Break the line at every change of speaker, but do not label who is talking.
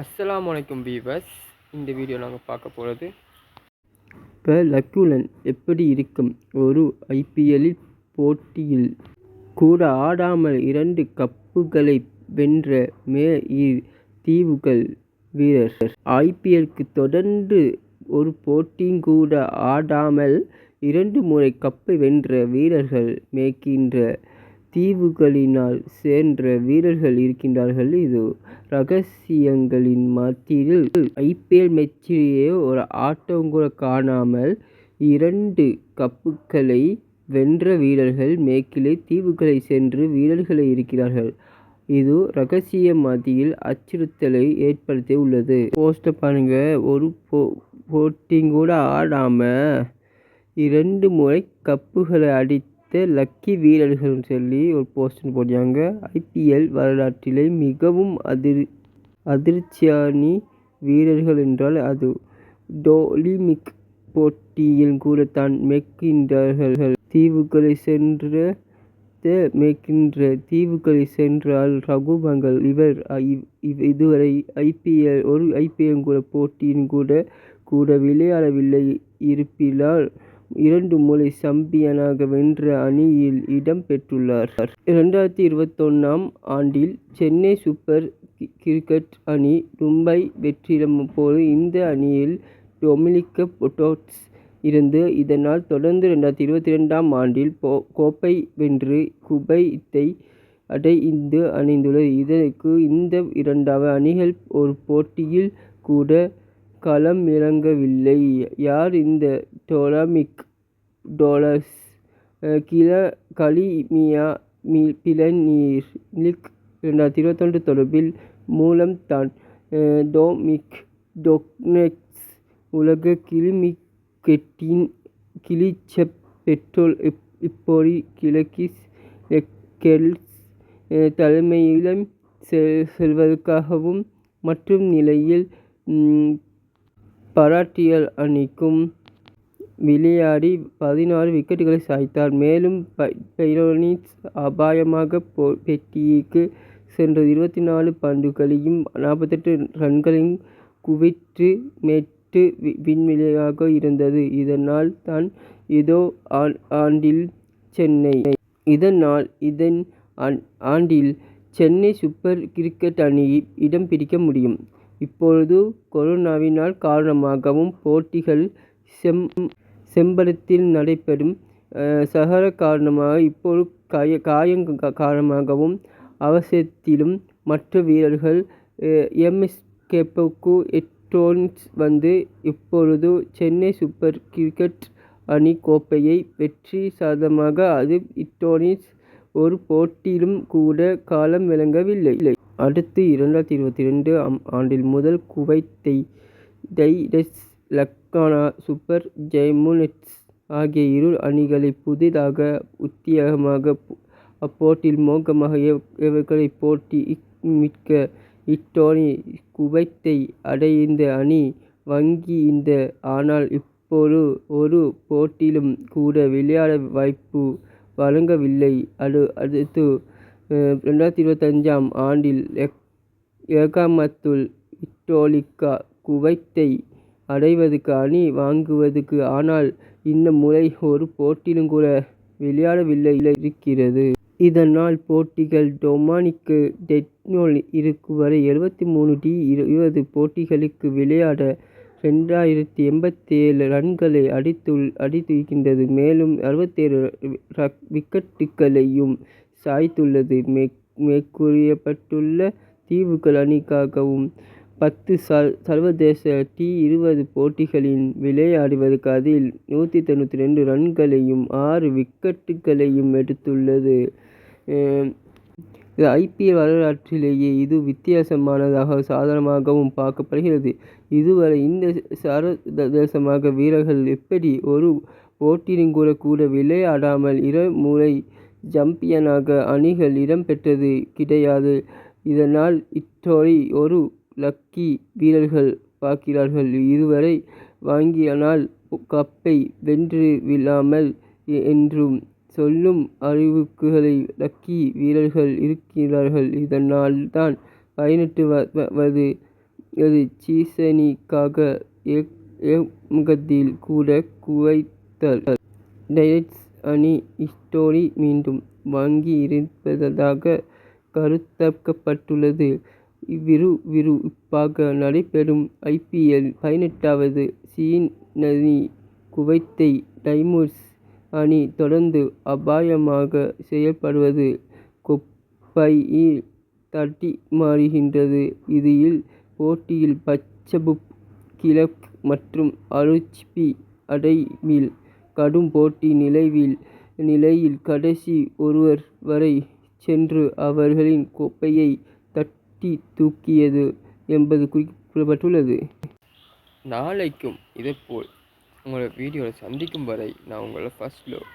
அஸ்லாம் வலைக்கும் பீவர்ஸ் இந்த வீடியோ நாங்கள் பார்க்க போகிறது
இப்போ லக்குலன் எப்படி இருக்கும்? ஒரு ஐபிஎல்லில் போட்டியில் கூட ஆடாமல் இரண்டு கப்புகளை வென்ற மே தீவுகள் வீரர். ஐபிஎல்க்கு தொடர்ந்து ஒரு போட்டியும் கூட ஆடாமல் இரண்டு முறை கப்பை வென்ற வீரர்கள் மேற்கின்ற தீவுகளினால் சென்ற வீரர்கள் இருக்கின்றார்கள். இது ரகசியங்களின் மத்தியில் ஐபிஎல் மேட்சிலேயே ஒரு ஆட்டம் கூட காணாமல் இரண்டு கப்புகளை வென்ற வீரர்கள் மேற்கிலே தீவுகளை சென்று வீரர்களை இருக்கிறார்கள். இது ரகசிய மத்தியில் அச்சுறுத்தலை ஏற்படுத்தி உள்ளது. போஸ்ட்டை பாருங்க. ஒரு போ போட்டிங் கூட ஆடாமல் இரண்டு முறை கப்புகளை அடித்து லக்கி வீரர்கள்னு சொல்லி ஒரு போஸ்டர் போட்டாங்க ஐபிஎல் வரலாற்றிலே மிகவும் அதிர் அதிர்ச்சியானி வீரர்கள் என்றால் அது டோலிமிக் போட்டியில் கூட தான் மேற்கின்றார்கள் தீவுகளை சென்ற மேற்கின்ற தீவுகளை சென்றால் ரகுபங்கள் இவர் இதுவரை ஐபிஎல் ஒரு ஐபிஎல் கூட போட்டியின் கூட கூட விளையாடவில்லை இருப்பினால் இரண்டு முறை சம்பியனாக வென்ற அணியில் இடம் பெற்றுள்ளார். இரண்டாயிரத்தி இருபத்தொன்னாம் ஆண்டில் சென்னை சூப்பர் கிரிக்கெட் அணி மும்பை வெற்றிடம் போது இந்த அணியில் டொமினிக் பொட்டோட்ஸ் இருந்து இதனால் தொடர்ந்து ரெண்டாயிரத்தி இருபத்தி ரெண்டாம் ஆண்டில் கோப்பை வென்று குவைத்தை அடைந்து அணிந்துள்ளது. இதற்கு இந்த இரண்டாவது அணிகள் ஒரு போட்டியில் கூட களம் இறங்கவில்லை. யார் இந்த டொலமிக் டோலர்ஸ் கில கலிமியா பிலனீர் லிக் ரெண்டாயிரத்தி இருபத்தொன்று தொடர்பில் மூலம் தான் டோமிக் டொக்னெக்ஸ் உலக கிளிமிக்கெட்டின் கிளிச்சப் பெட்ரோல் இப்போரி கிழக்கிஸ் எக்கெல்ஸ் தலைமையிலும் செல்வதற்காகவும் மற்றும் நிலையில் பராட்டியல் அணிக்கும் விளையாடி பதினாறு விக்கெட்டுகளை சாய்த்தார். மேலும் பெய்ரோனிஸ் அபாயமாக பெட்டிக்கு சென்ற இருபத்தி நாலு பந்துகளையும் நாற்பத்தெட்டு ரன்களையும் குவித்து மெட்டு விண்வெளியாக இருந்தது. இதனால் தான் இதோ ஆண்டில் சென்னை இதனால் இதன் ஆண்டில் சென்னை சூப்பர் கிரிக்கெட் அணி இடம் பிடிக்க முடியும். இப்பொழுது கொரோனாவினால் காரணமாகவும் போட்டிகள் செம் செம்பரத்தில் நடைபெறும். சகர காரணமாக இப்போது காய காயம் காரணமாகவும் அவசரத்திலும் மற்ற வீரர்கள் எம்எஸ் கேப்போக்கு எட்டோன்ஸ் வந்து இப்பொழுது சென்னை சூப்பர் கிரிக்கெட் அணி கோப்பையை வெற்றி சாதமாக அது இட்டோனிஸ் ஒரு போட்டியிலும் கூட காலம் விளங்கவில்லை. அடுத்து இரண்டாயிரத்தி இருபத்தி ரெண்டு ஆம் ஆண்டில் முதல் குவைத்தை டைடஸ் லக்கானா சூப்பர் ஜெய்முனெட்ஸ் ஆகிய இரு அணிகளை புதிதாக உத்தியோகமாக அப்போட்டியில் மோகமாக இவர்களை போட்டி மிக்க இட்டோனி குவைத்தை அடைந்த அணி வங்கி இந்த. ஆனால் இப்போது ஒரு போட்டியிலும் கூட விளையாட வாய்ப்பு வழங்கவில்லை. அது அடுத்து ரெண்டாயிரத்தி இருபத்தஞ்சாம் ஆண்டில் ஏகாமத்துல் இட்டோலிக்கா குவைத்தை அடைவதற்கு அணி வாங்குவதற்கு ஆனால் இந்த முறை ஒரு போட்டியிலும் கூட விளையாடவில்லை இருக்கிறது. இதனால் போட்டிகள் டொமானிக்கு டெட்னோல் இருக்கும் வரை எழுபத்தி மூணு டி இருபது போட்டிகளுக்கு விளையாட ரெண்டாயிரத்தி எண்பத்தேழு ரன்களை அடித்துள் அடித்திருக்கின்றது மேலும் அறுபத்தேழு விக்கெட்டுகளையும் சாய்த்துள்ளது. மேற்கூறியப்பட்டுள்ள தீவுகள் அணிக்காகவும் பத்து சர்வதேச டி இருபது போட்டிகளில் விளையாடுவதற்கு அதில் நூற்றி தொண்ணூற்றி ரெண்டு ரன்களையும் ஆறு விக்கெட்டுகளையும் எடுத்துள்ளது. இது ஐபிஎல் வரலாற்றிலேயே இது வித்தியாசமானதாக சாதனமாகவும் பார்க்கப்படுகிறது. இதுவரை இந்த சர்வதேசமாக வீரர்கள் எப்படி ஒரு போட்டியிலும் கூட கூட விளையாடாமல் இரு முறை ஜம்பியனாக அணிகள் இடம்பெற்றது. கிடையாது. இதனால் இத்தொகை ஒரு லக்கி வீரர்கள் பார்க்கிறார்கள். இதுவரை வாங்கியனால் கப்பை வென்று விழாமல் என்றும் சொல்லும் அறிவுக்குகளை லக்கி வீரர்கள் இருக்கிறார்கள். இதனால் தான் பயனிட்டு வது சீசனிக்காக ஏ ஏமுகத்தில் கூட குவைத்தல். டயட்ஸ் அணி இஸ்டோரி மீண்டும் வாங்கியிருப்பதாக கருத்தப்பட்டுள்ளது. விறுவிறுப்பாக நடைபெறும் ஐபிஎல் பதினெட்டாவது சீன் அணி குவைத்தை டைமூர்ஸ் அணி தொடர்ந்து அபாயமாக செயல்படுவது கோப்பையில் தட்டிமாறுகின்றது இதில் போட்டியில் பஞ்சாப் கிழக்கு மற்றும் அருச்பி சி. கடும் போட்டி நிலையில் கடைசி ஒருவர் வரை சென்று அவர்களின் கோப்பையை தட்டித் தூக்கியது என்பது குறிப்பிடப்பட்டுள்ளது.
நாளைக்கும் இதேபோல் உங்களை வீடியோவில் சந்திக்கும் வரை நான் உங்கள் ஃபர்ஸ்ட் லவ்